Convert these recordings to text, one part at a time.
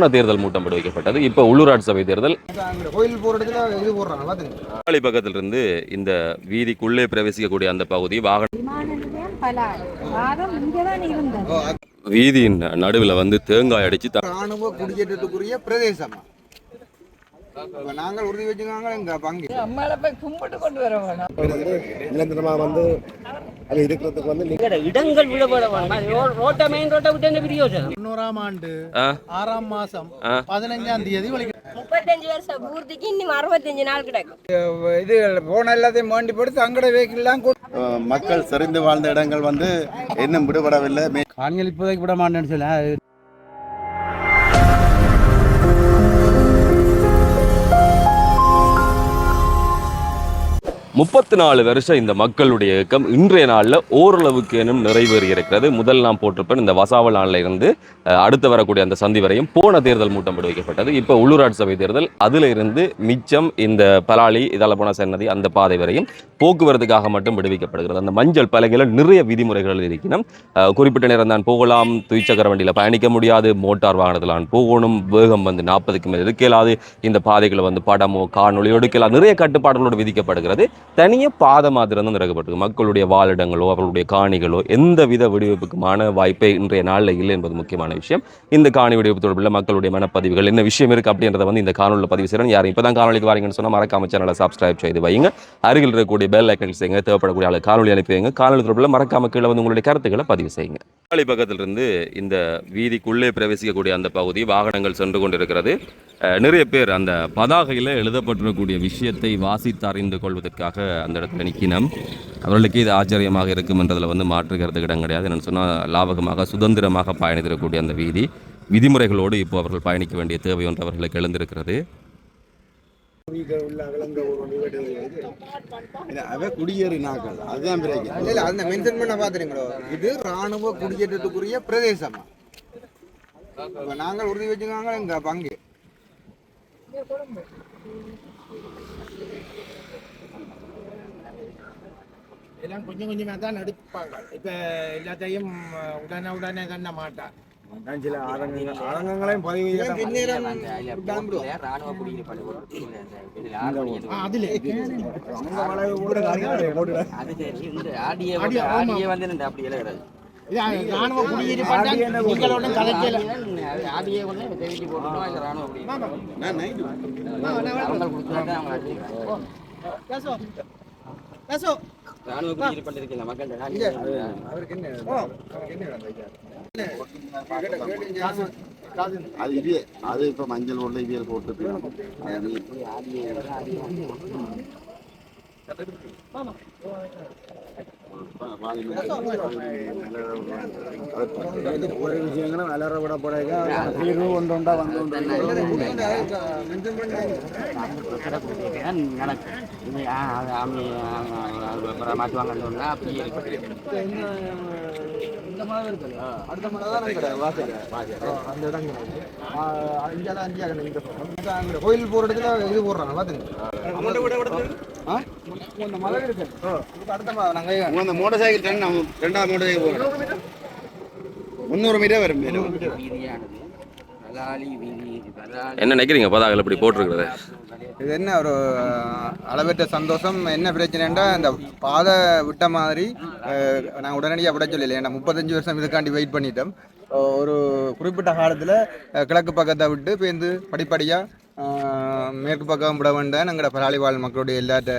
போன தேர்தல் மூட்டம் விடுவிக்கப்பட்டது. இப்போ உள்ளூராட்சி சபை தேர்தல். கோயில் பலாலி பக்கத்திலிருந்து இந்த வீதிக்குள்ளே பிரவேசிக்கக்கூடிய அந்த பகுதி வாகன விமான நிலையம் பலாய் வாரம் இங்கே தான் இருந்தது. வீதியின் நடுவில் வந்து தேங்காய் அடிச்சு த- ராணுவ குடியேற்றத்துக்குரிய பிரதேசமா. நாங்கள் உறுதி வச்சுக்காங்க எங்க பங்கு. நிரந்தரமா வந்து அது இருக்கிறதுக்கு வந்து எங்கட இடங்கள் விடப்பட வேண்டாம் ரோ- ரோட்டை மெயின் ரோட்டை விட்டு என்ன பிரயோஜனம்? தொண்ணூறாம் ஆண்டு ஆறாம் மாசம். பதினஞ்சாம் தேதி வலிக்க முப்பத்தஞ்சு வருஷம் பூர்த்திக்கு இன்னும் அறுபத்தஞ்சு நாள் கிடக்கும். இது போன எல்லாத்தையும் மாண்டி போட்டு தங்கட வெஹிக்கிள்லாம் மக்கள் செறிந்து வாழ்ந்த இடங்கள் வந்து இன்னும் விடுபடவில்லை. காணிகள் இப்போதைக்கு விட மாட்டேன்னு சொல்ல முப்பத்தி நாலு வருஷம் இந்த மக்களுடைய இயக்கம். இன்றைய நாளில் ஓரளவுக்கு எனும் நிறைவேறி இருக்கிறது. முதல் நாம் போட்டிருப்பேன் இந்த வசாவல் நாளில் இருந்து அடுத்து வரக்கூடிய அந்த சந்தி வரையும் போன தேர்தல் மூட்டம் விடுவிக்கப்பட்டது இப்போ உள்ளூராட்சி சபை தேர்தல் அதில் இருந்து மிச்சம் இந்த பலாலி இதால் போன சன்னதி அந்த பாதை வரையும் போக்குவரத்துக்காக மட்டும் விடுவிக்கப்படுகிறது. அந்த மஞ்சள் பலகையில் நிறைய விதிமுறைகள் இருக்கணும் குறிப்பிட்ட நேரம் தான் போகலாம் துய்ச்சக்கர வண்டியில் பயணிக்க முடியாது மோட்டார் வாகனத்தில் நான் போகணும் வேகம் வந்து நாற்பதுக்கு மேல் இருக்கலாது இந்த பாதைகளை வந்து படமோ காணொலியோ எடுக்கலாம் நிறைய கட்டுப்பாடுகளோடு விதிக்கப்படுகிறது. தனியாக பாதை மாத்திரம் தான் திறக்கப்பட்டிருக்கு. மக்களுடைய வாழிடங்களோ அவர்களுடைய காணிகளோ எந்த வித விடுவிப்புக்குமான வாய்ப்பே இன்றைய நாளில் இல்லை என்பது முக்கியமான விஷயம். இந்த காணி விடுவிப்பு தொடர்பில் மக்களுடைய மனப்பதிவுகள் என்ன விஷயம் இருக்குது அப்படின்றத வந்து இந்த காணொலியில் பதிவு செய்கிறேன் யாரும் இப்போ தான் காணொலிக்கு வாரீங்கன்னு சொன்னால் மறக்காம சேனலை சப்ஸ்கிரைப் செய்து வைங்க. அருகில் இருக்கக்கூடிய பெல் ஐக்கன் செய்யுங்க தேவைப்படக்கூடிய ஆளு காணொலி அனுப்பி வைங்க. காணொலி தொடர்பில் மறக்காம கீழே வந்து உங்களுடைய கருத்துக்களை பதிவு செய்யுங்க. காலி பக்கத்திலிருந்து இந்த வீதிக்குள்ளே பிரவேசிக்கக்கூடிய அந்த பகுதி வாகனங்கள் சென்று கொண்டிருக்கிறது. நிறைய பேர் அந்த பதாகையில் எழுதப்பட்டிருக்கக்கூடிய விஷயத்தை வாசித்து அறிந்து கொள்வதற்காக அந்த இடத்துல நிற்கினோம். அவர்களுக்கு இது ஆச்சரியமாக இருக்கும் என்றதில் வந்து மாற்றுக்கிறதுக்கு இடம் கிடையாது. என்னென்னு சொன்னால் லாபகமாக சுதந்திரமாக பயணித்திருக்கக்கூடிய அந்த வீதி விதிமுறைகளோடு இப்போ அவர்கள் பயணிக்க வேண்டிய தேவை ஒன்று அவர்களுக்கு எழுந்திருக்கிறது. குடியேறினாக்கள் அதுதான் பிரச்சனை அந்த மென்ஷன் பண்ண இது ராணுவ குடியேற்றத்துக்குரிய பிரதேசமா. நாங்கள் உறுதி வச்சுக்காங்க பங்கு. எல்லாம் கொஞ்சம் கொஞ்சமாக தான் நடிப்பாங்க இப்போ எல்லாத்தையும் உடனே உடனே கண்ண மாட்டான் சில ஆரங்கங்கள் ஆரங்கங்களையும் பதிவு? ராணுவ குடியிருப்பாடு ஆமா. ராணுவ குடியிருப்பு இருக்குல்ல மக்கள் அவருக்கு என்ன அவருக்கு? அது இது அது இப்ப மஞ்சள் உள்ள இவியல் போட்டு ஒரு விஷயங்களும் வளர விட போறாங்க தீர்வு ஒன்று உண்டா வந்து mention பண்ணி நடக்கும் இது, ஆ, அது ஆமி, ஆ, ஆ, அது அப்புறம் மாற்றுவாங்கன்னு சொன்னா அப்படியே இருக்கு அடுத்த மணி தான் நாங்க வாசல் அந்த இடம் கிடையாது. அஞ்சாக இந்த கோயில் இடத்துல இது போடுறாங்க? இந்த இருக்கு அடுத்த அந்த மோட்டார் சைக்கிள் டன் நம்ம ரெண்டாவது மோட்டார் சைக்கிள் போகிறோம் முந்நூறு மீட்டர் வரும். என்ன நினைக்கிறீங்க? பதாகையில் இப்படி போட்டிருக்கிறது. இது என்ன ஒரு அளவற்ற சந்தோஷம்? என்ன பிரச்சனைன்றா இந்த பாதை விட்ட மாதிரி நான் உடனடியாக விட சொல்லல. ஏன்னா முப்பத்தஞ்சு வருஷம் இதுக்காண்டி வெயிட் பண்ணிட்டோம். ஒரு குறிப்பிட்ட காலத்தில் கிழக்கு பக்கத்தை விட்டு பேருந்து படிப்படியாக மேற்கு பக்கம் விட வேண்டாம். எங்களோட பராளி வாழ் மக்களுடைய எல்லாத்த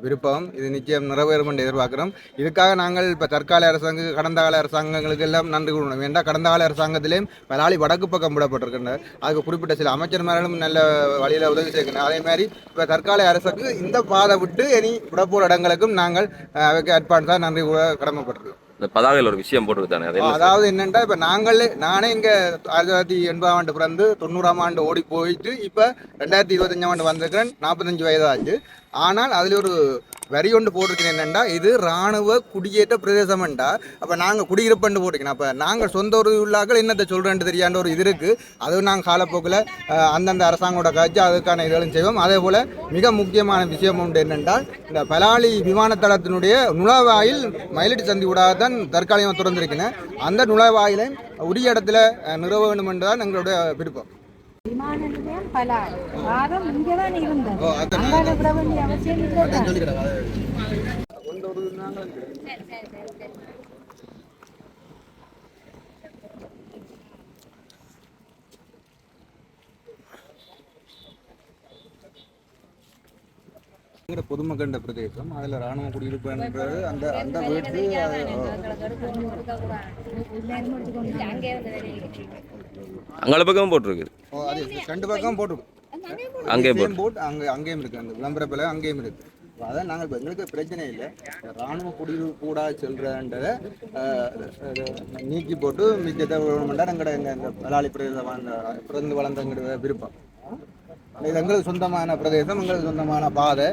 விருப்பம். இது நிச்சயம் நிறைவேறும் என்று எதிர்பார்க்கிறோம். இதுக்காக நாங்கள் இப்போ தற்கால அரசாங்க கடந்த கால அரசாங்கங்களுக்கு எல்லாம் நன்றி கூறணும். வேண்டாம் கடந்த கால அரசாங்கத்திலேயும் பலாலி வடக்கு பக்கம் விடப்பட்டிருக்கின்றனர் அதுக்கு குறிப்பிட்ட சில அமைச்சர்மார்களும் நல்ல வழியில் உதவி செய்யணும் அதே மாதிரி இப்போ தற்கால அரசுக்கு இந்த பாதை விட்டு இனி விடப்போர் இடங்களுக்கும் நாங்கள் அஹ், அதுக்கு அட்வான்ஸாக நன்றி கூற கடமைப்பட்டிருக்கோம் இந்த பதாகையில் ஒரு விஷயம் என்ன அதாவது என்னென்னா இப்போ நாங்களே நானே இங்கே ஆயிரத்தி தொள்ளாயிரத்தி எண்பதாம் ஆண்டு பிறந்து தொண்ணூறாம் ஆண்டு ஓடி போயிட்டு இப்போ ரெண்டாயிரத்தி இருபத்தஞ்சாம் ஆண்டு வந்திருக்கிறேன். நாற்பத்தஞ்சு வயதாச்சு. ஆனால் அதில் ஒரு வரி ஒன்று போட்டிருக்கேன் என்னென்னா இது இராணுவ குடியேற்ற பிரதேசம்ண்டா அப்போ நாங்கள் குடியிருப்புன்னு போட்டிருக்கணும் அப்போ நாங்கள் சொந்த ஒரு உள்ளாக்கள் என்னத்தை சொல்கிறேன்ட்டு தெரியாண்ட ஒரு இது இருக்குது அதுவும் நாங்கள் காலப்போக்கில் அந்தந்த அரசாங்கோட காட்சி அதுக்கான இதுகளும் செய்வோம். அதே போல் மிக முக்கியமான விஷயம் உண்டு என்னென்றால் இந்த பலாலி விமானத்தளத்தினுடைய நுழைவாயில் மயிலடி சந்தி ஊடாக தான் தற்காலிகமாக திறந்திருக்கிறேன் அந்த நுழைவாயிலை உரிய இடத்துல நிறுவ வேண்டும் என்றுதான் எங்களுடைய விருப்பம். விமான நிலையம் பலார் இருந்தது அங்கால விட வேண்டிய அவசியம் இல்லை வருதுன்னாங்க எங்கட பொதுமக்கண்ட பிரதேசம் அதுல ராணுவ குடியிருப்புன்றது அந்த அந்த வீட்டு அங்கால பக்கம் போட்டிருக்குது. ஓ, அது ரெண்டு பக்கம் போட்டிருக்கோம். அங்கே boat அங்க அங்கேயும் இருக்கு. அந்த விளம்பரப்பில் அங்கேயும் இருக்கு. அதான் நாங்கள் எங்களுக்கு பிரச்சனை இல்லை. ராணுவ குடியிருப்பு கூட செல்றன்றதை நீக்கி போட்டு மிச்சத்தை வேணுமெண்டா எங்கட எங்க இந்த மலாளி பிரதேசம் வாழ்ந்த பிறந்து வளர்ந்த எங்களோட விருப்பம். இது எங்களுக்கு சொந்தமான பிரதேசம் எங்களுக்கு சொந்தமான பாதை.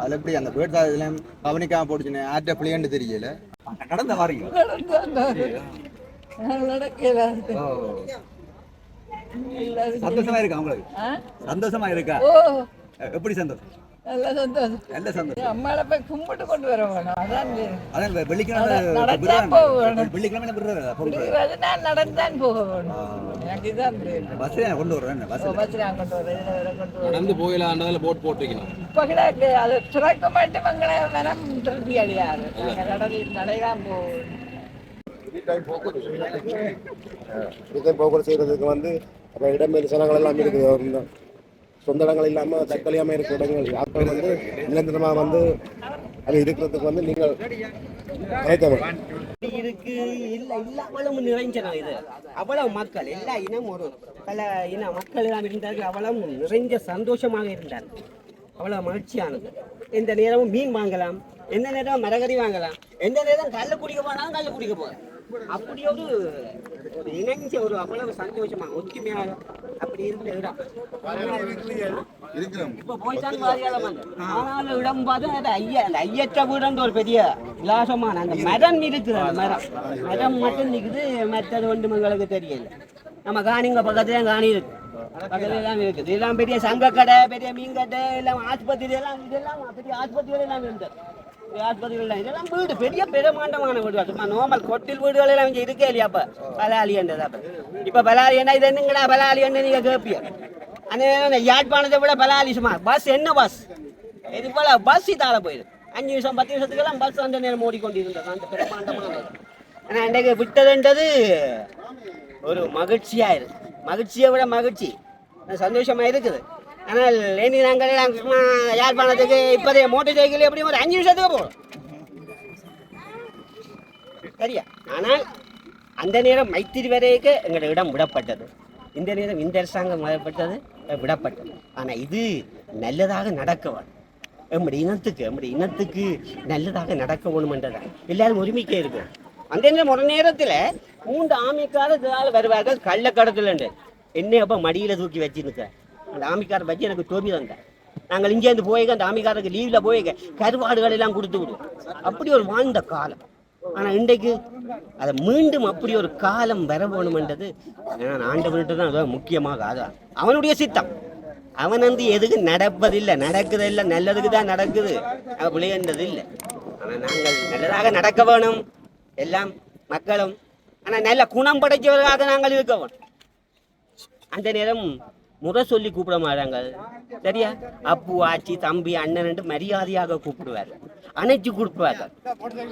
அதில் எப்படி அந்த பேர்ட் இதுலையும் கவனிக்காம போட்டுச்சுன்னு ஆற்ற பிள்ளைன்னு தெரியல. நடந்த வாரீங்க சந்தோஷமா இருக்கா உங்களுக்கு? சந்தோஷமா இருக்கா? எப்படி சந்தோஷம்? நல்ல சந்தோஷம். நல்ல சந்தோஷம். அம்மாவை போய் கும்பிட்டு கொண்டு வர வேணும். அதான் அதான் வெள்ளிக்கிழமை நடந்தா விடுறாங்க. போகணும். வெள்ளிக்கிழமை விடுவது நான் நடந்தான் போக வேணும். எனக்கு இதான் தெரியும். பஸ் கொண்டு வருவேன் பஸ் பஸ் நான் கொண்டு வரேன் இதில் வர கொண்டு வரேன் நடந்து போயிலான்றதுல போட் போட்டிருக்கணும் இப்போ கிடக்கு அது திறக்க மாட்டேன் மங்கள மனம் கடலில் நடைதான் போகணும் இதை போக்குவரத்து செய்யறதுக்கு வந்து அப்புறம் இடம்பெயர் சனங்கள் எல்லாம் இருக்குது. இந்த சொந்த இடங்கள் இல்லாமல் தற்கொலையாமல் இருக்கிற இடங்கள் யாக்கள் வந்து நிரந்தரமாக வந்து அது இருக்கிறதுக்கு வந்து நீங்கள் கிடைத்தவர் இருக்கு இல்ல இல்லாமலும் நிறைஞ்சனம் இது. அவ்வளவு மக்கள் எல்லா இனம் ஒரு பல இன மக்கள் எல்லாம் இருந்தார்கள். அவ்வளவு நிறைஞ்ச சந்தோஷமாக இருந்தார்கள் அவ்வளவு மகிழ்ச்சியானது. எந்த நேரமும் மீன் வாங்கலாம் எந்த நேரம் மரகரி வாங்கலாம் எந்த நேரம் கல்ல குடிக்க போனாலும் கல்ல குடிக்க போகலாம். அப்படி ஒரு ஒரு இணைஞ்ச ஒரு அவ்வளவு சந்தோஷமா ஒற்றுமையாக அப்படி இடம். இப்ப போய்தான் ஆனாலும் இடம் பார்த்து அந்த ஐயா அந்த ஐயற்ற வீடுன்ற ஒரு பெரிய விலாசமான அந்த மரம் இருக்குது அந்த மரம். மரம் மட்டும் நிக்குது மற்றது ஒன்று எங்களுக்கு தெரியல. நம்ம காணிங்க பக்கத்துல காணி இருக்கு. எல்லாம் இருக்குது. இதெல்லாம் பெரிய சங்க கடை பெரிய மீன் கடை எல்லாம் ஆஸ்பத்திரி எல்லாம் இதெல்லாம் பெரிய ஆஸ்பத்திரி எல்லாம் இருந்தது. இதெல்லாம் வீடு பெரிய பிரமாண்டமான வீடு சும்மா நார்மல் கொட்டில் வீடுகள் எல்லாம் இங்கே இருக்கே இல்லையா அப்போ பலாலியன்றது அப்போ இப்போ பலாலியன்னா இது என்னங்கடா பலாலியன்னு நீங்க கேட்பீங்க அந்த யாழ்ப்பாணத்தை விட பலாலி சும்மா பஸ் என்ன பஸ் இது போல பஸ் இதால போயிடும் அஞ்சு நிமிஷம் பத்து நிமிஷத்துக்கெல்லாம் பஸ் அந்த நேரம் ஓடிக்கொண்டிருந்தது அந்த பிரமாண்டமான ஆனால் அன்றைக்கு விட்டதுன்றது ஒரு மகிழ்ச்சியாக இருக்குது மகிழ்ச்சியை விட மகிழ்ச்சி சந்தோஷமாக இருக்குது ஆனால் இன்னைக்கு நாங்கள் நாங்கள் சும்மா யாழ்ப்பாணத்துக்கு இப்போதைய மோட்டர் சைக்கிள் எப்படியும் ஒரு அஞ்சு நிமிஷத்துக்கு போகும் சரியா? ஆனால் அந்த நேரம் மைத்திரி வரைக்கு எங்களோட இடம் விடப்பட்டது. இந்த நேரம் இந்த அரசாங்கம் விடப்பட்டது விடப்பட்டது. ஆனால் இது நல்லதாக நடக்க வேணும் நம்முடைய இனத்துக்கு நம்முடைய இனத்துக்கு நல்லதாக நடக்க வேணுமென்றதான் எல்லாரும் உரிமைக்கே இருக்கும் அந்த நேரம் ஒரு நேரத்தில் மூன்று ஆமைக்கார வருவார்கள் கள்ளக்கடத்துலண்டு என்ன அப்போ மடியில் தூக்கி வச்சுருக்க. அந்த ஆமிக்காரை வச்சு எனக்கு டோபி தந்தார் நாங்கள் இங்கேருந்து போயிருக்க அந்த ஆமிக்காரருக்கு லீவில் போய் கருவாடுகள் எல்லாம் கொடுத்து விடுவோம் அப்படி ஒரு வாழ்ந்த காலம். ஆனால் இன்றைக்கு அதை மீண்டும் அப்படி ஒரு காலம் வர வேணுமென்றது நான் ஆண்டவன்ட்டு தான் அதான் முக்கியமாக அதான் அவனுடைய சித்தம். அவன் வந்து எதுக்கு நடப்பதில்லை நடக்குதில்லை நல்லதுக்கு தான் நடக்குது. அவன் விளையாண்டது இல்லை ஆனால் நாங்கள் நல்லதாக நடக்க வேணும். எல்லாம் மக்களும் ஆனால் நல்ல குணம் படைச்சவர்களாக நாங்கள் இருக்க வேணும். அந்த நேரம் முறை சொல்லி கூப்பிட மாட்டாங்க. சரியா? அப்பு ஆச்சி தம்பி அண்ணன் மரியாதையாக கூப்பிடுவார். அணைச்சு கொடுப்பார்கள்.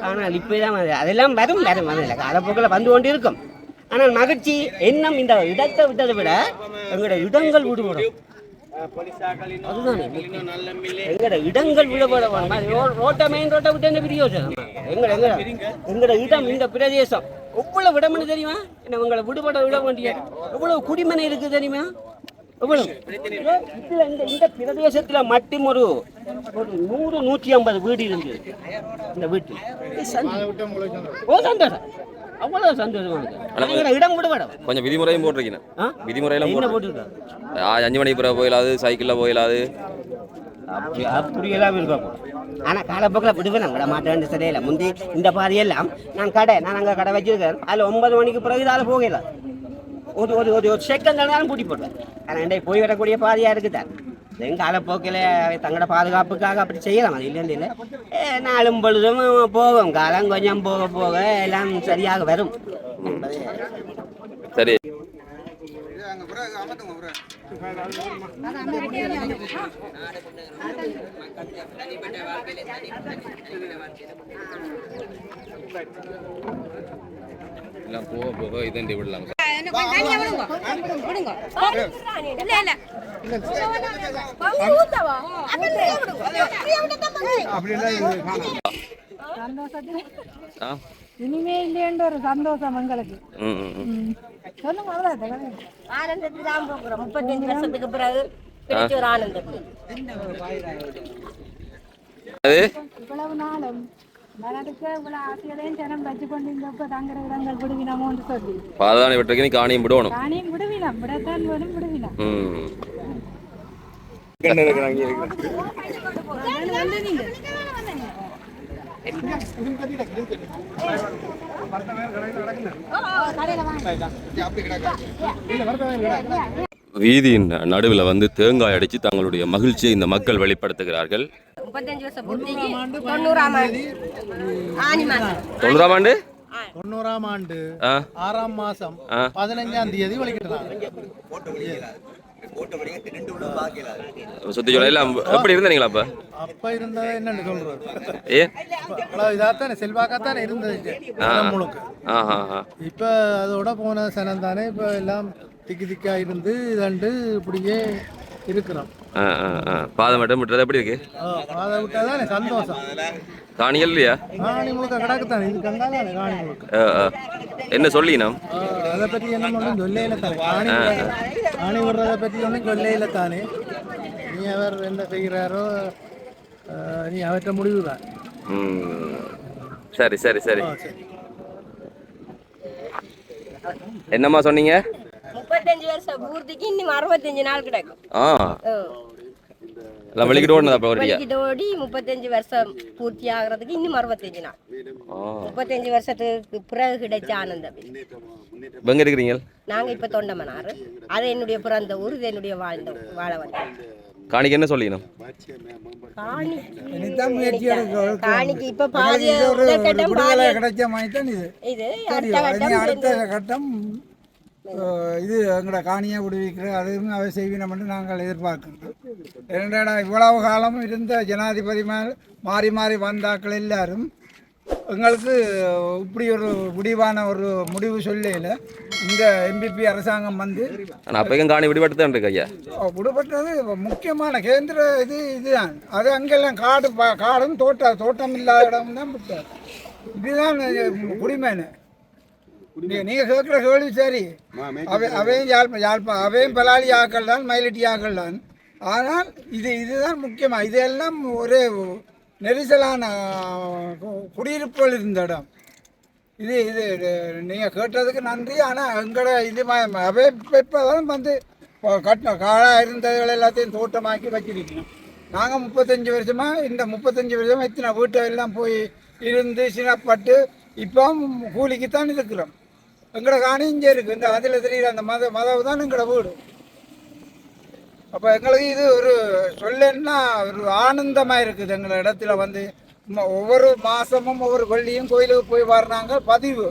ஆனால் இப்போதான் அதெல்லாம் வரும் வரும் வரல காலப்போக்கில் வந்து கொண்டு இருக்கும் ஆனால் மகிழ்ச்சி எண்ணம் இந்த இடத்தை விட்டதை விட எங்களோட இடங்கள் விடுபடும். எங்கட இடங்கள் விடுபட ரோ- ரோட்டை மெயின் ரோட்டை விட்டு என்ன பிரயோஜனம்? எங்கட எங்கட எங்களோட இடம் இந்த பிரதேசம். எவ்வளவு இடம்னு தெரியுமா? என்ன உங்களை விடுபட விட வேண்டிய எவ்வளவு குடிமனை இருக்கு தெரியுமா? இதுல இந்த இந்த பிரதேசத்துல மட்டும் ஒரு ஒரு நூறு நூற்றி ஐம்பது வீடு இருந்தது இந்த வீட்டில். ஓ சந்தோஷம். அவ்வளவு சந்தோஷமா இடம் விடுபட கொஞ்சம் விதிமுறையும் போட்டிருக்கீங்க? விதிமுறையெல்லாம் என்ன போட்டு போட்டுருக்காங்க? ஆ, அஞ்சு மணிக்கு பிறகு போயிடாது சைக்கிளில் போயிடாது அப்படி அப்படியெல்லாம் இருக்கும். ஆனால் காலப்போக்கில் விடுவேன். விட மாட்டேன் சரியில்லை முந்தி இந்த பாதையெல்லாம் நான் கடை நான் அங்கே கடை வச்சிருக்கேன். அதில் ஒன்பது மணிக்கு பிறகு இதால் போகல. ஒரு ஒரு ஒரு ஒரு செகண்ட் இருந்தாலும் பூட்டி போடுவேன். ஆனால் இன்றைக்கு போய் வரக்கூடிய பாதையாக இருக்குதான் எங்கள் காலப்போக்கில் தங்களோட பாதுகாப்புக்காக அப்படி செய்யலாம் அது இல்லைன்னு இல்லை நாளும் பொழுதும் போகும் காலம் கொஞ்சம் போக போக எல்லாம் சரியாக வரும் சரி எல்லாம் போக போக இதண்டி விடலாம் இனிமே இல்லையன்ற ஒரு சந்தோஷம் எங்களுக்கு. சொல்லுங்க அவ்வளோ ஆனந்தத்துக்கு தான் போகிறோம். முப்பத்தஞ்சு வருஷத்துக்கு பிறகு கிடைச்ச ஒரு ஆனந்தம். அது? இவ்வளவு நாளும். நீ காணியும் காணியும் விடத்தான் வேணும் வந்து நீங்க வீதியின் நடுவில் வந்து தேங்காய் அடித்து தங்களுடைய மகிழ்ச்சியை இந்த மக்கள் வெளிப்படுத்துகிறார்கள். முப்பத்தஞ்சு வருஷம் பூர்த்திக்கு தொண்ணூறாம் ஆண்டு ஆனி மாசம் தொண்ணூறாம் ஆண்டு தொண்ணூறாம் ஆண்டு ஆறாம் மாசம். பதினஞ்சாம் தேதி வலிக்கிட்டாங்க சுத்தி சொல்ல எல்லாம் எப்படி இருந்தீங்களா அப்ப அப்ப இருந்தது என்னன்னு சொல்றது ஏ இதாத்தானே செல்வாக்காத்தானே இருந்தது முழுக்க இப்ப அதோட போன சனம் தானே இப்ப எல்லாம் திக்கி திக்கா இருந்து இதண்டு இப்படியே இருக்கிறோம் ஆ ஆ ஆ. பாதம் மட்டும் விட்டுறது எப்படி இருக்கு? அதை விட்டாதானே சந்தோஷம். காணிகள் இல்லையா? காணி முழுக்க கிடக்குத்தானே? இது கங்காதானே காணி முழுக்க. என்ன சொல்லினோம் அதை பற்றி என்ன ஒன்றும் சொல்லையில தானே. காணி காணி விடுறதை பற்றி ஒன்றும் சொல்லையில தானே. நீ அவர் என்ன செய்கிறாரோ நீ அவற்ற முடிவு தான் சரி சரி சரி. என்னம்மா சொன்னீங்க? முப்பத்தஞ்சு வருஷம் பூர்த்திக்கு இன்னும் அறுபத்தஞ்சு நாள் கிடக்கும். ஆ. எல்லாம் வெளிக்கிட்டு ஓடுனது அப்போ ஒரு வலிக்கிட்டோடி முப்பத்தஞ்சு வருஷம் பூர்த்தி ஆகிறதுக்கு இன்னும் அறுபத்தஞ்சு நாள். முப்பத்தஞ்சு வருஷத்துக்கு பிறகு கிடைச்ச ஆனந்தம் இப்ப எங்க இருக்கிறீங்க? நாங்க இப்ப தொண்டமனாறு அது என்னுடைய பிறந்த ஊர் இது என்னுடைய வாழ்ந்த வாழ வந்தோம் காணிக்கு என்ன சொல்லிக்கணும்? காணிக்கு இப்ப பாதி கட்டம் இது. அடுத்த கட்டம் இது எங்களோட காணியை விடுவிக்கிற அதுவும் அவை செய்வினம் என்று நாங்கள் எதிர்பார்க்கிறோம் இரண்டா இவ்வளவு காலம் இருந்த ஜனாதிபதி மாறி மாறி வந்தாக்கள் எல்லாரும் எங்களுக்கு இப்படி ஒரு முடிவான ஒரு முடிவு சொல்லையில் இந்த எம்பிபி அரசாங்கம் வந்து அப்பயும் காணி விடுபட்டு தான் இருக்கு ஐயா. விடுபட்டது முக்கியமான கேந்திர இது இதுதான். அது அங்கெல்லாம் காடு காடும் தோட்டம் தோட்டம் இல்லாத இடம் தான் இதுதான் குடிமேனு. நீங்க கேட்குற கேள்வி சரி. அவை அவையும் யாழ்ப்ப யாழ்ப்பா அவையும் பலாலி ஆக்கள் தான் மயிலட்டி ஆக்கள் தான் ஆனால் இது இதுதான் முக்கியமா. இதெல்லாம் ஒரே நெரிசலான குடியிருப்புகள் இருந்த இடம். இது இது நீங்கள் கேட்டதுக்கு நன்றி. ஆனால் எங்களோட இது அவை இப்போ தான் வந்து கட்டின காடாக இருந்ததுகள் எல்லாத்தையும் தோட்டமாக்கி வச்சிருக்கணும். நாங்கள் முப்பத்தஞ்சு வருஷமாக இந்த முப்பத்தஞ்சு வருஷமாக இத்தனை வீட்டை எல்லாம் போய் இருந்து சினப்பட்டு இப்போ கூலிக்கு தான் இருக்கிறோம். எங்களோட காணி இங்கே இருக்குது இந்த அதில் தெரியுற அந்த மத மதவு தான் எங்களோட வீடு. அப்போ எங்களுக்கு இது ஒரு சொல்லன்னா ஒரு ஆனந்தமாக இருக்குது. எங்களை இடத்துல வந்து ம- ஒவ்வொரு மாதமும் ஒவ்வொரு பள்ளியும் கோயிலுக்கு போய் வர்றாங்க. பதிவு.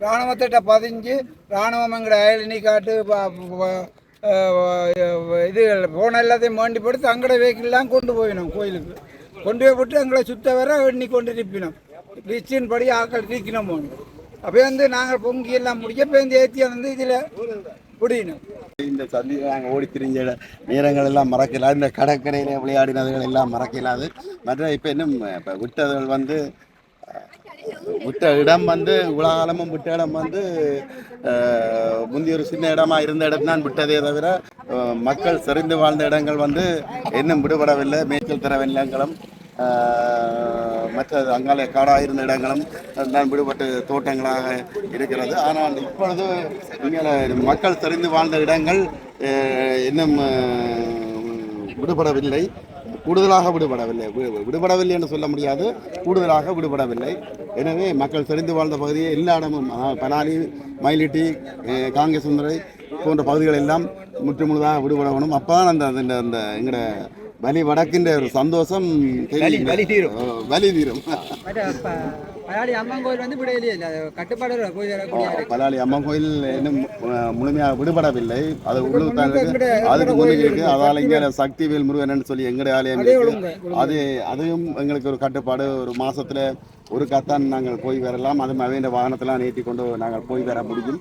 இராணுவத்திட்ட பதிஞ்சு இராணுவம் எங்களை அயலினி காட்டு இது போன எல்லாத்தையும் வேண்டி படுத்து அங்கட வெஹிக்கிள்லாம் கொண்டு போயினோம் கோயிலுக்கு. கொண்டு போய் விட்டு எங்களை சுத்த வர எண்ணி கொண்டு இருப்பினோம் ரிச்சின் படி ஆக்கள் இருக்கணும் அப்போ வந்து நாங்கள் பொங்கி எல்லாம் முடிக்க பேருந்து ஏற்றி வந்து இதில் முடியணும் இந்த சந்தியில் நாங்கள் ஓடி திரிஞ்ச நேரங்கள் எல்லாம் மறக்கலாம் இந்த கடற்கரையில் விளையாடினதுகள் எல்லாம் மறக்கலாது மற்ற இப்போ இன்னும் இப்போ விட்டதுகள் வந்து விட்ட இடம் வந்து உலகாலமும் விட்ட இடம் வந்து முந்தி ஒரு சின்ன இடமா இருந்த இடம் தான் விட்டதே தவிர மக்கள் செறிந்து வாழ்ந்த இடங்கள் வந்து இன்னும் விடுபடவில்லை. மேய்ச்சல் தர நிலங்களும் மற்ற அங்காலே காடாக இருந்த இடங்களும் தான் விடுபட்டு தோட்டங்களாக இருக்கிறது. ஆனால் இப்பொழுது இங்கே மக்கள் தெரிந்து வாழ்ந்த இடங்கள் இன்னும் விடுபடவில்லை. கூடுதலாக விடுபடவில்லை. விடுபடவில்லை என்று சொல்ல முடியாது. கூடுதலாக விடுபடவில்லை. எனவே மக்கள் தெரிந்து வாழ்ந்த பகுதியை எல்லா இடமும் பனாலி மயிலிட்டி காங்கேசுந்தரை போன்ற பகுதிகள் எல்லாம் முற்று முழுதாக விடுபடணும். அப்போ தான் அந்த அந்த அந்த எங்களோட வலி வடக்கின்ற ஒரு சந்தோஷம் வலி வலி தீரும். வலி பயாடி அம்மன் கோயில் வந்து விடையிலே இல்லை. கட்டுப்பாடு கோயில் பலாலி அம்மன் கோயில் இன்னும் முழுமையாக விடுபடவில்லை. அது உள்ளூர் தான் இருக்கு அதுக்கு முன்னாடி இருக்கு. அதால இங்க சக்திவேல். முருகன் சொல்லி எங்களுடைய ஆலயம் இருக்கு. அது அதுவும் எங்களுக்கு ஒரு கட்டுப்பாடு. ஒரு மாசத்துல ஒரு கத்தான் நாங்கள் போய் வரலாம். அதுவும் அவையின் வாகனத்தெல்லாம் நீட்டி கொண்டு நாங்கள் போய் வர முடியும்.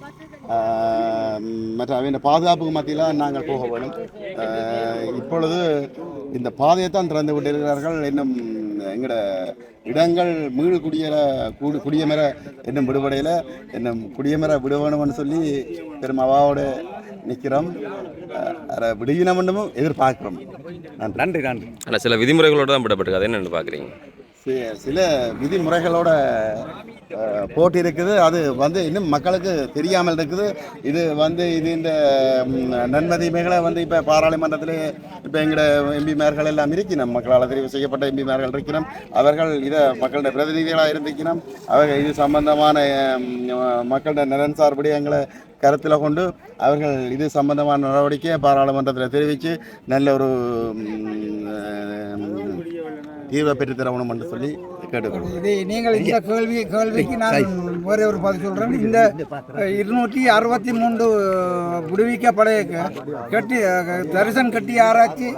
மற்ற அவையின் பாதுகாப்புக்கு மத்தியில் நாங்கள் போக வேணும். இப்பொழுது இந்த பாதையை தான் திறந்து விட்டிருக்கிறார்கள். இன்னும் எங்களோட இடங்கள் மீள் குடியேற கூடு குடியமர இன்னும் விடுபடையில். இன்னும் குடியமர விட வேணும்னு சொல்லி பெரும் அவாவோட நிற்கிறோம் அதை விடுவினமும் எதிர்பார்க்கிறோம். நன்றி. நன்றி ஆனால் சில விதிமுறைகளோட தான் விடப்பட்டிருக்கு. அது என்னென்னு பார்க்குறீங்க? சில விதிமுறைகளோட போட்டி இருக்குது. அது வந்து இன்னும் மக்களுக்கு தெரியாமல் இருக்குது. இது வந்து இது இந்த நன்மதிமைகளை வந்து இப்போ பாராளுமன்றத்தில் இப்போ எங்களோட எம்பிமார்கள் எல்லாம் இருக்கிறோம் மக்களால் தெரிவு செய்யப்பட்ட எம்பிமார்கள் இருக்கிறோம் அவர்கள் இதை மக்களுடைய பிரதிநிதிகளாக இருந்திருக்கிறோம் அவர்கள் இது சம்பந்தமான மக்களுடைய நலன் சார் எங்களை கருத்தில் கொண்டு அவர்கள் இது சம்பந்தமான நடவடிக்கையை பாராளுமன்றத்தில் தெரிவித்து நல்ல ஒரு தீர்வை பெற்றுத்தர வேணும் என்று சொல்லி கேட்டுக்கொள்கிறோம். இது நீங்கள் இந்த கேள்வி கேள்விக்கு நான் ஒரே ஒரு பதில் சொல்கிறேன் இந்த இருநூற்றி அறுபத்தி மூன்று விடுவிக்கப்படைய கட்டி தரிசன் கட்டி ஆராய்ச்சி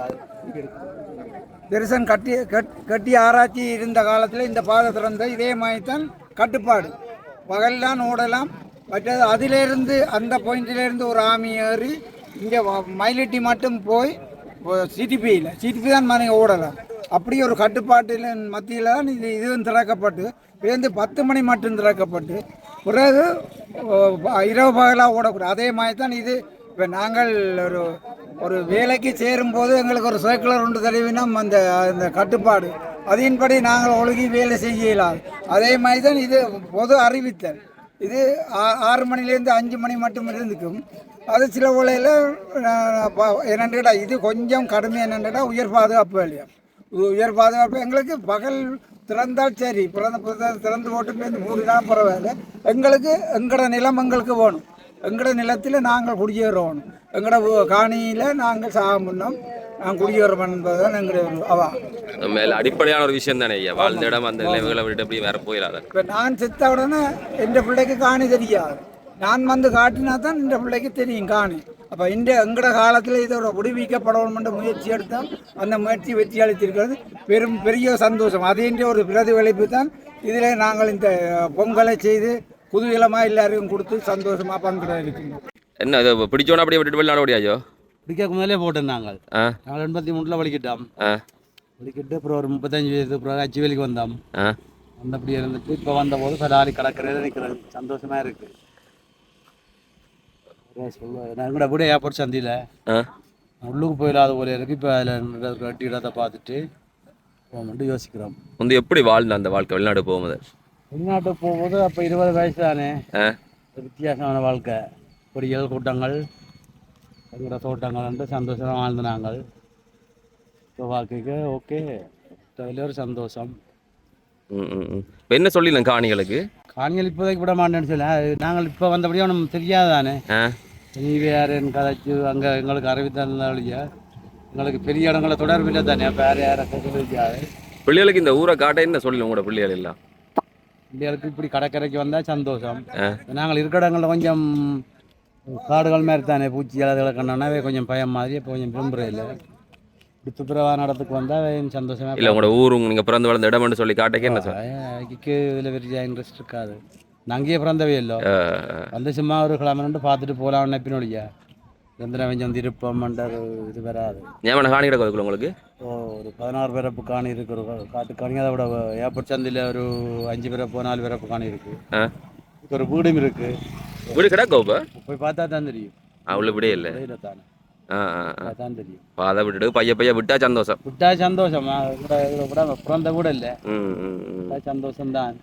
தரிசன் கட்டி கட்- கட்டி ஆராய்ச்சி இருந்த காலத்தில் இந்த பாதை திறந்த இதே மாதிரி தான் கட்டுப்பாடு. பகல்லாம் ஓடலாம். மற்றது அதிலிருந்து அந்த பாயிண்டிலிருந்து ஒரு ஆமி ஏறி இங்கே மயிலிட்டி மட்டும் போய் சிடிபியில் சிடிபி தான் மனை ஓடலாம். அப்படி ஒரு கட்டுப்பாட்டில் மத்தியில் தான் இது இதுவும் திறக்கப்பட்டு பேருந்து பத்து மணி மட்டும் திறக்கப்பட்டு பிறகு இரவு பகலாக ஓடக்கூடாது அதே மாதிரி தான் இது. இப்போ நாங்கள் ஒரு ஒரு வேலைக்கு சேரும்போது எங்களுக்கு ஒரு சர்க்குலர் ஒன்று தெரிவினோம் அந்த அந்த கட்டுப்பாடு. அதன்படி நாங்கள் ஒழுகி வேலை செய்யலாம். அதே மாதிரி தான் இது பொது அறிவித்தல். இது ஆ- ஆறு மணிலேருந்து அஞ்சு மணி மட்டும் இருந்துக்கும். அது சில வேளையில் என்னென்னு கேட்டால் இது கொஞ்சம் கடுமை என்னென்னு கேட்டால் உயர் பாதுகாப்பு வேலையா? உயர் பாதுகாப்பு. எங்களுக்கு பகல் திறந்தால் சரி பிறந்த திறந்து போட்டு போய் மூடினா பரவாயில்ல. எங்களுக்கு எங்களோட நிலம் எங்களுக்கு வேணும். எங்களோட நிலத்தில் நாங்கள் குடியேறணும் எங்களோட காணியில் நாங்கள் சாக முன்னோம் நாங்கள் குடியேறோம் என்பது தான் எங்களுடைய அவா. மேல அடிப்படையான ஒரு விஷயம் தானே ஐயா? வாழ்ந்த இடம் அந்த நிலைமைகளை விட்டு அப்படி வேற போயிடாத. இப்போ நான் செத்த உடனே எந்த பிள்ளைக்கு காணி தெரியாது. நான் வந்து காட்டினா தான் இந்த பிள்ளைக்கு தெரியும் காணி. அப்போ இந்த எங்கட காலத்தில் இதோட விடுவிக்கப்படணும்ன்ற முயற்சி எடுத்தால் அந்த முயற்சி வெற்றி அளித்திருக்கிறது. பெரும் பெரிய சந்தோஷம். அதேன்ற ஒரு பிரதிபலிப்பு தான். இதில் நாங்கள் இந்த பொங்கலை செய்து குதூகலமாக எல்லாருக்கும் கொடுத்து சந்தோஷமாக பங்கு இருக்கணும் என்ன இது பிடிச்சோன்னா அப்படியே விட்டுட்டு வெளிநாடு ஓடியாச்சோ பிடிக்க முதலே போட்டோம் நாங்கள். நாங்கள் எண்பத்தி மூணில் வலிக்கிட்டோம். வலிக்கிட்டு அப்புறம் ஒரு முப்பத்தஞ்சு வயசு அப்புறம் அச்சு வேலைக்கு வந்தோம். ஆ. வந்து அப்படியே இருந்துட்டு இப்போ வந்தபோது ஃபெராரி கடற்கரையில் நிற்கிறது சந்தோஷமாக இருக்குது நான் கூட கூட ஏர்போர்ட் சந்தியில் உள்ளுக்கு போயிடாத போல இருக்கு. இப்போ அதில் கட்டி இடத்தை பார்த்துட்டு போகணுன்ட்டு யோசிக்கிறோம். வந்து எப்படி வாழ்ந்த அந்த வாழ்க்கை வெளிநாடு போகும்போது? வெளிநாட்டு போகும்போது அப்போ இருபது வயசு தானே? வித்தியாசமான வாழ்க்கை. பொறியியல் கூட்டங்கள் எங்களோட தோட்டங்கள் சந்தோஷமாக வாழ்ந்த நாங்கள். இப்போ வாழ்க்கைக்கு ஓகே. அதில் ஒரு சந்தோஷம். இப்போ என்ன சொல்லிடலாம் காணிகளுக்கு? காணிகள் இப்போதைக்கு விட மாட்டேன்னு சொல்லி நாங்கள் இப்போ வந்தபடியாக நமக்கு தெரியாதானே ஆ. நீ வேறுன்னு கதைச்சு அங்கே எங்களுக்கு அறிவித்தா எங்களுக்கு பெரிய இடங்கள தொடர்பில்லை தானே வேறு யாரை தெரியாது பிள்ளைகளுக்கு இந்த ஊரை காட்ட என்ன சொல்லணும் உங்களோட பிள்ளைகள் எல்லாம் இந்தியாவுக்கு இப்படி கடற்கரைக்கு வந்தால் சந்தோஷம். நாங்கள் இருக்கிற இடங்களில் கொஞ்சம் காடுகள் மாதிரி தானே பூச்சி அதுகளை கண்டாவே கொஞ்சம் பயம் மாதிரி இப்போ கொஞ்சம் விரும்புகிறேன் இல்லை இப்படி துப்புரவான இடத்துக்கு வந்தால் சந்தோஷமாக இல்லை உங்களோட ஊரும் நீங்கள் பிறந்து வளர்ந்த இடம்னு சொல்லி காட்டக்கே என்ன அதுக்கு இதில் பெரிய இன்ட்ரெஸ்ட் இருக்காது நான் அங்கேயே பிறந்தவே இல்லை ஆ, வந்து சும்மா ஒரு கிழமை பார்த்துட்டு போகலாம் கொஞ்சம் திருப்பம்ன்ற ஒரு இது வராது ஞாபகம் காணி கிடக்கு உங்களுக்கு ஓ ஒரு பதினாறு பிறப்பு காணி இருக்கு ஒரு காட்டு காணி அதை விட ஏப்பர் சந்தையில் ஒரு அஞ்சு பிறப்பு நாலு பிறப்பு காணி இருக்கு இதுக்கு ஒரு வீடும் இருக்கு வீடு கிடக்கோ இப்போ போய் பார்த்தா தான் தெரியும் அவ்வளோ விடே இல்லை தானே அதை விட்டுட்டு பைய பைய விட்டா சந்தோஷம் விட்டா சந்தோஷமா கூட விட பிறந்த கூட இல்லை சந்தோஷம் தான்